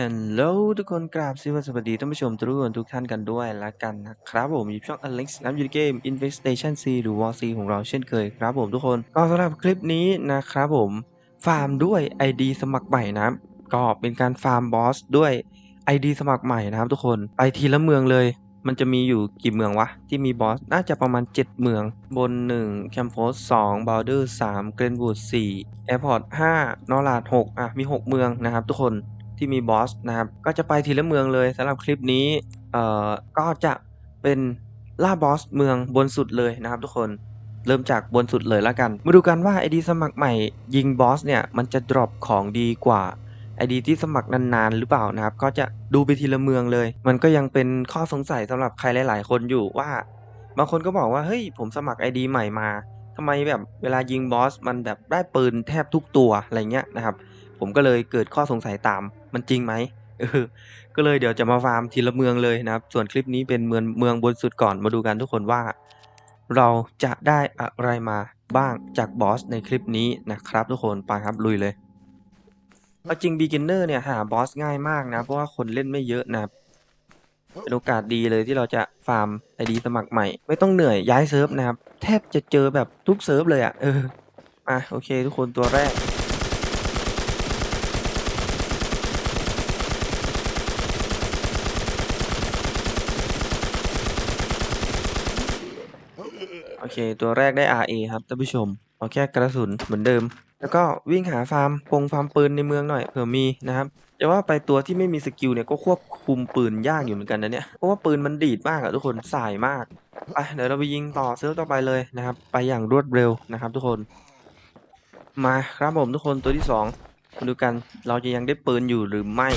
ฮัลโหลทุกคนกราบสวัสดีท่านผู้ชมทุกคนทุกท่านกันด้วยละกันนะครับผมอยู่ช่อง Alex น้ำยูนเกม Investation C หรือ War C ของเราเช่นเคยครับผมทุกคนก็สำหรับคลิปนี้นะครับผม ฟาร์มด้วย ID สมัครใหม่นะก็เป็นการฟาร์มบอสด้วย ID สมัครใหม่นะครับทุกคนไปทีละเมืองเลย มันจะมีอยู่กี่เมืองวะ ที่มีบอสน่าจะประมาณ 7 เมือง บน 1 แคมโพส2บอลเดอร์3เกรนวูด4แอร์พอร์ต5นอรลาด6อะมี 6 เมืองนะครับทุกคน ที่มีบอสนะครับ ก็จะไปทีละเมืองเลยสำหรับคลิปนี้เอ่อก็จะเป็นล่าบอสเมืองบนสุดเลยนะครับทุกคนเริ่มจากบนสุดเลยแล้วกัน มาดูกันว่า ID สมัครใหม่ยิงบอสเนี่ย มันจะดรอปของดีกว่า ID ที่สมัครนานๆ หรือเปล่านะครับ ก็จะดูไปทีละเมืองเลย มันก็ยังเป็นข้อสงสัยสำหรับใครหลาย ๆ คนอยู่ว่า บางคนก็บอกว่า เฮ้ย ผมสมัคร ID ใหม่มาทำไมแบบเวลายิงบอส มันแบบได้ปืนแทบทุกตัวอะไรเงี้ยนะครับ ผมก็เลยเกิดข้อสงสัยตาม มันจริงไหมเออก็เลยเดี๋ยวจะมาฟาร์มทีละเมืองเลยนะครับ ส่วนคลิปนี้เป็นเมืองเมืองบนสุดก่อนมาดูกันทุกคนว่า เราจะได้อะไรมาบ้างจากบอสในคลิปนี้นะครับทุกคนไปครับลุยเลยเอาจริง beginner เนี่ยหาบอสง่ายมากนะ เพราะว่าคนเล่นไม่เยอะนะเป็นโอกาสดีเลยที่เราจะฟาร์มไอดีสมัครใหม่ ไม่ต้องเหนื่อยย้ายเซิร์ฟนะครับ แทบจะเจอแบบทุกเซิร์ฟเลยอะ่ะเอออะโอเค ทุกคนตัวแรก โอเค ตัวแรกได้ RA ครับท่านผู้ชม เอาแค่กระสุนเหมือนเดิม แล้วก็วิ่งหาฟาร์มปงฟาร์มปืนในเมืองหน่อยเผื่อมีนะครับจะว่าไปตัวที่ไม่มีสกิลเนี่ยก็ควบคุมปืนยากอยู่เหมือนกันนะเนี่ย เพราะว่าปืนมันดีดมากอะทุกคนสายมากไปเดี๋ยวเราไปยิงต่อเซิร์ฟต่อไปเลยนะครับ ไปอย่างรวดเร็วนะครับ ทุกคน มาครับผมทุกคนตัวที่สองมาดูกันเราจะยังได้ปืนอยู่หรือไม่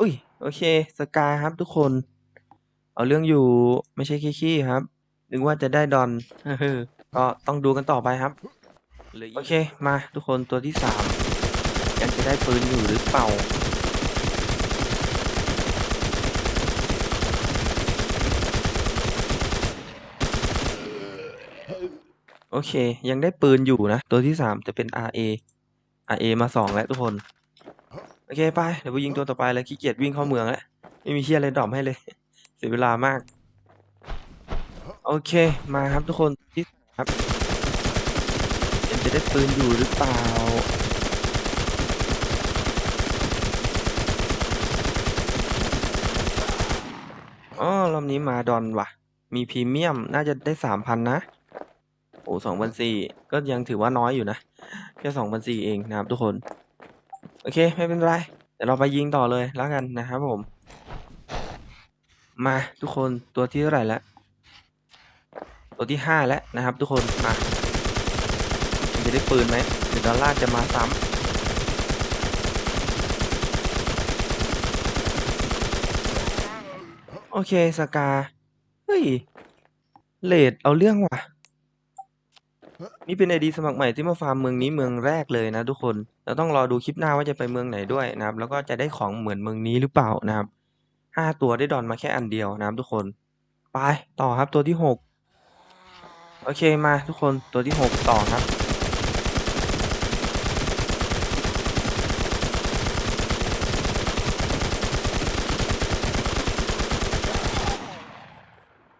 อุ้ย โอเค สกายครับทุกคน เอาเรื่องอยู่ไม่ใช่ขี้ๆครับนึกว่าจะได้ดอนก็ต้องดูกันต่อไปครับโอเค มาทุกคนตัวที่สามยังจะได้ปืนอยู่หรือเปล่าโอเค ยังได้ปืนอยู่นะ ตัวที่สามจะเป็น RA RA มาสองแล้วทุกคนโอเคไปเดี๋ยวไปยิงตัวต่อไปเลยขี้เกียจวิ่งเข้าเมืองแล้วไม่มีเชี่ยอะไรดรอปให้เลย เสียเวลามาก โอเคมาครับทุกคนที่ครับยังจะได้ปืนอยู่หรือเปล่าอ๋อรอบนี้มาดอนว่ะ มีพรีเมียมน่าจะได้สามพันนะ โอ้สองพันสี่ก็ยังถือว่าน้อยอยู่นะ แค่สองพันสี่เองนะครับทุกคน โอเค ไม่เป็นไรเดี๋ยวเราไปยิงต่อเลยแล้วกันนะครับผม มาทุกคนตัวที่เท่าไหร่แล้วตัวที่ห้าแล้วนะครับ ทุกคนมาจะได้ปืนไหมเดี๋ยวดอลลาร์จะมาซ้ำโอเค สกา เฮ้ย เลดเอาเรื่องว่ะ นี่เป็นไอดีสมัครใหม่ที่มาฟาร์มเมืองนี้เมืองแรกเลยนะทุกคนเราต้องรอดูคลิปหน้าว่าจะไปเมืองไหนด้วยนะครับ แล้วก็จะได้ของเหมือนเมืองนี้หรือเปล่านะครับห้าตัวได้ดอนมาแค่อันเดียวนะครับทุกคนไปต่อครับตัวที่หกโอเคมาทุกคนตัวที่หกต่อครับ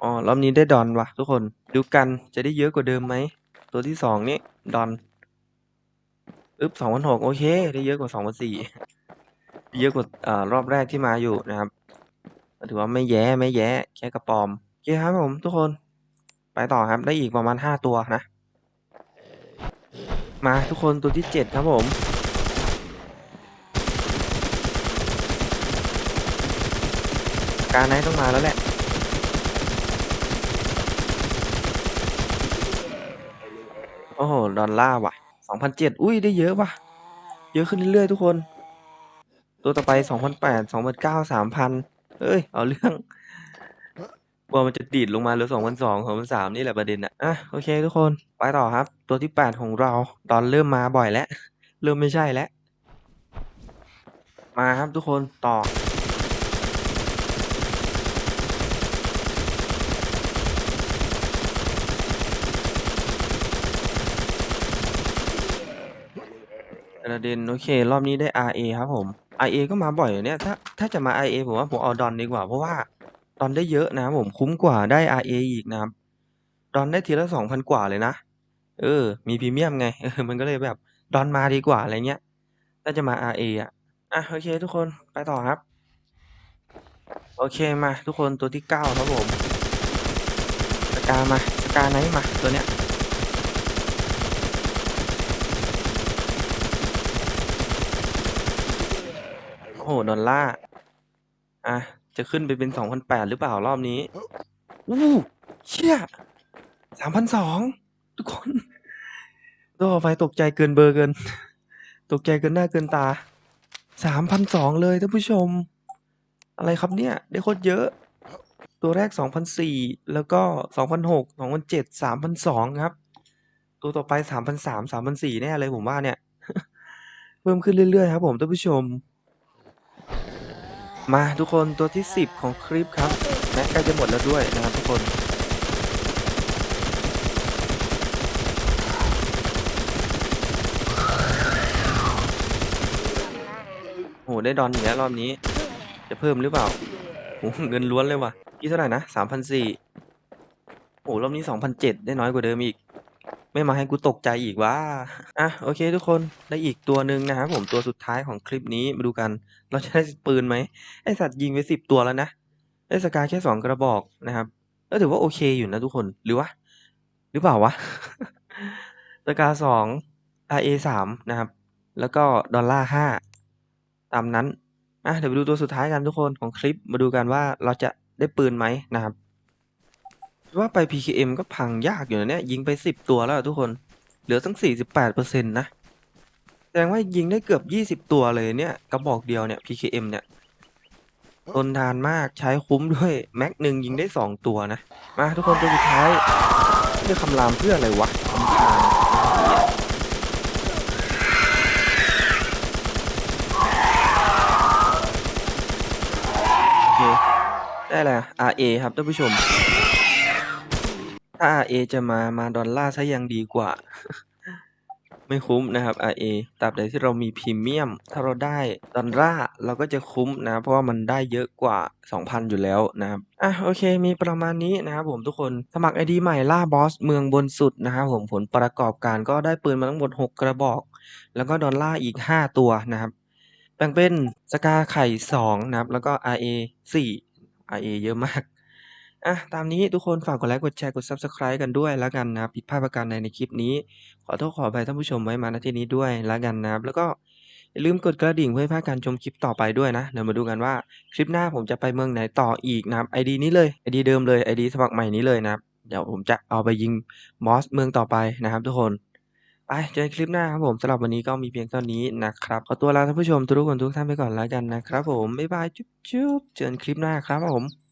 อ๋อรอบนี้ได้ดอนวะทุกคนดูกันจะได้เยอะกว่าเดิมไหม ตัวที่สองนี่ดอนอึ๊บสองพันหกโอเค ได้เยอะกว่าสองพันสี่เยอะกว่าอ่ารอบแรกที่มาอยู่นะครับ ถือว่าไม่แย่ไม่แย่แค่กระปอมโอเคครับผมทุกคน ไปต่อครับได้อีกประมาณห้าตัวนะ มาทุกคนตัวที่เจ็ดครับผมการไหนต้องมาแล้วแหละ โอ้โห ดอลลาร์ว่ะสองพันเจ็ดอุ้ย ได้เยอะว่ะ เยอะขึ้นเรื่อยๆทุกคน ตัวต่อไปสองพันแปดสองพันเก้าสามพันเอ้ย เอาเรื่องกลัวมันจะดีดลงมาเหลือสองพันสองสองพันสามนี่แหละประเด็นอะอะ โอเคทุกคน ไปต่อครับ ตัวที่แปดของเรา ดอนเริ่มมาบ่อยแล้ว เริ่มไม่ใช่แล้ว มาครับทุกคนต่อ ประเดนโอเค รอบนี้ได้ RA ครับผม RA ก็มาบ่อยอยู่เนี่ยถ้าถ้าจะมา RA ผมว่าผมเอาดอนดีกว่า เพราะว่าดอนได้เยอะนะครับผมคุ้มกว่าได้ RA อีกนะครับดอนได้ทีละ2,000กว่าเลยนะ เออ มีพรีเมียมไงเออมันก็เลยแบบดอนมาดีกว่าอะไรเงี้ยถ้าจะมา RA อะอะโอเค ทุกคนไปต่อครับ โอเคมา ทุกคนตัวที่9ครับผม Scar มา Scar Knight มาตัวเนี้ย โอ้โฮ ดอลลาร์อะจะขึ้นไปเป็น2,800หรือเปล่ารอบนี้โอ้เชี่ย3,200ทุกคนตัวไปตกใจเกินเบอร์เกิน ตกใจเกินหน้าเกินตา3,200เลยท่านผู้ชม อะไรครับเนี่ย ได้โคตรเยอะ ตัวแรก2,400แล้วก็2,600 2,700 3,200ครับ ตัวต่อไป3,300 3,400แน่เลยผมว่าเนี่ย เพิ่มขึ้นเรื่อยๆครับผมท่านผู้ชม มาทุกคนตัวที่ 10 ของคลิปครับแม็กใกล้จะหมดแล้วด้วยนะครับทุกคน โอ้โฮได้ดอนอีกแล้วรอบนี้ จะเพิ่มหรือเปล่า?โอ้โฮเงินล้วนเลยว่ะนี่เท่าไหร่นะ3,400โอ้โฮรอบนี้2,700ได้น้อยกว่าเดิมอีก ไม่มาให้กูตกใจอีกวะอะโอเคทุกคนได้อีกตัวหนึ่งนะครับผมตัวสุดท้ายของคลิปนี้มาดูกัน เราจะได้ปืนไหม?ไอสัตว์ยิงไป10ตัวแล้วนะได้ Scar แค่2กระบอกนะครับก็ถือว่าโอเคอยู่นะทุกคนหรือวะหรือเปล่าวะ? Scar 2 RA 3นะครับ แล้วก็ดอลลาร์5ตามนั้นอะเดี๋ยวไปดูตัวสุดท้ายกันทุกคนของคลิปมาดูกันว่าเราจะได้ปืนไหมนะครับ ว่าไป PKM ก็พังยากอยู่นะเนี่ย ยิงไป10ตัวแล้วทุกคน เหลือตั้ง48%นต์นะ แสดงว่ายิงได้เกือบ20ตัวเลยเนี่ยกระบอกเดียวเนี่ย PKM เนี่ยทนทานมากใช้คุ้มด้วย แม็กหนึ่งยิงได้2ตัวนะ มาทุกคนตัวสุดท้ายจะคำรามเพื่ออะไรวะรำคาญโอเคได้อะไรอะ RA ครับท่านผู้ชม ถ้า RA จะมา มาดอลลาร์เสียยังดีกว่า ไม่คุ้มนะครับ RA ตราบใดที่เรามีพรีเมียม ถ้าเราได้ดอลลาร์เราก็จะคุ้มนะ เพราะว่ามันได้เยอะกว่า 2,000 อยู่แล้วนะครับ อะโอเค มีประมาณนี้นะครับผมทุกคน สมัคร ID ใหม่ล่าบอสเมืองบนสุดนะครับผมผลประกอบการก็ได้ปืนมาทั้งหมด 6 กระบอก แล้วก็ดอลลาร์อีก 5 ตัวนะครับ แบ่งเป็น Scar ไข่ 2 นะครับ แล้วก็ RA 4 RA เยอะมาก อะตามนี้ทุกคนฝากกดไลก์กดแชร์กด Subscribe กันด้วยแล้วกันนะครับผิดพลาดประการใดในคลิปนี้ ขอโทษขออภัยท่านผู้ชมไว้มาณที่นี้ด้วยแล้วกันนะครับแล้วก็อย่าลืมกดกระดิ่งเพื่อไม่พลาดการชมคลิปต่อไปด้วยนะเดี๋ยวมาดูกันว่าคลิปหน้าผมจะไปเมืองไหนต่ออีกนะครับ ID นี้เลย ID เดิมเลย ID สมัครใหม่นี้เลยนะครับเดี๋ยวผมจะเอาไปยิงบอสเมืองต่อไปนะครับ ทุกคนไปเจอกันคลิปหน้าครับผมสำหรับวันนี้ก็มีเพียงเท่านี้นะครับขอตัวลาท่านผู้ชมทุกคนทุกท่านไปก่อนแล้วกันนะครับผมบ๊ายบายจุ๊บๆเจอกันคลิปหน้าครับผม